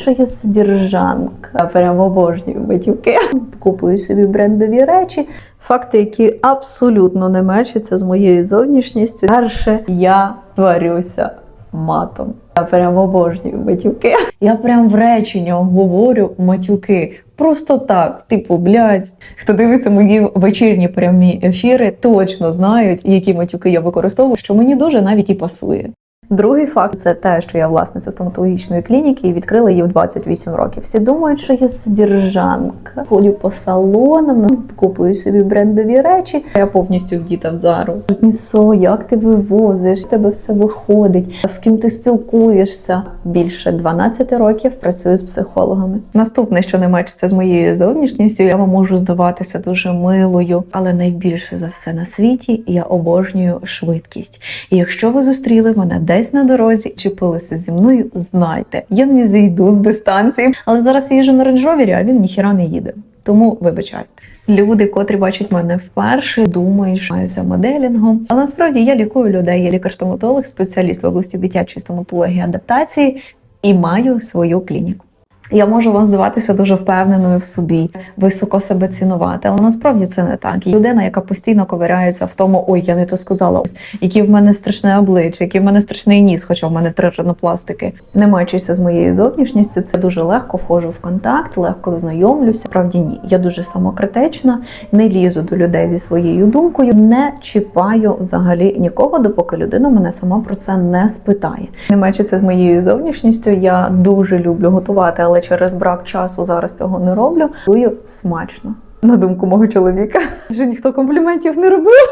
що я содержанка. Прям обожнюю батюки. Купую собі брендові речі. Факти, які абсолютно не мечаться з моєю зовнішністю. Перше, я творюся матом. Я прям обожнюю матюки. Я прям в реченнях говорю матюки. Просто так, типу, блядь. Хто дивиться мої вечірні прямі ефіри, точно знають, які матюки я використовую, що мені дуже навіть і пасує. Другий факт це те, що я власниця стоматологічної клініки і відкрила її в 28 років. Всі думають, що я содержанка. Ходю по салонам, ну, купую собі брендові речі. Я повністю вдіта в зару. Нісо, як ти вивозиш? Тебе все виходить. З ким ти спілкуєшся? Більше 12 років працюю з психологами. Наступне, що не мечиться з моєю зовнішністю, я вам можу здаватися дуже милою, але найбільше за все на світі я обожнюю швидкість. І якщо ви зустріли мене десь на дорозі, чіпилися зі мною, знайте, я не зійду з дистанції. Але зараз я їжджу на рейндж-ровері, а він ніхіра не їде. Тому вибачайте. Люди, котрі бачать мене вперше, думають, що маюся моделінгом. Але насправді я лікую людей, я лікар-стоматолог, спеціаліст в області дитячої стоматології адаптації і маю свою клініку. Я можу вам здаватися дуже впевненою в собі, високо себе цінувати, але насправді це не так. Людина, яка постійно ковиряється в тому, ой, я не то сказала, ось які в мене страшне обличчя, який в мене страшний ніс, хоча в мене три ринопластики. Не мечуся з моєю зовнішністю. Це дуже легко входжу в контакт, легко знайомлюся. Справді ні. Я дуже самокритична, не лізу до людей зі своєю думкою, не чіпаю взагалі нікого, допоки людина мене сама про це не спитає. Не мечиться з моєю зовнішністю. Я дуже люблю готувати, але через брак часу зараз цього не роблю. Дую смачно. На думку мого чоловіка, вже ніхто компліментів не робив.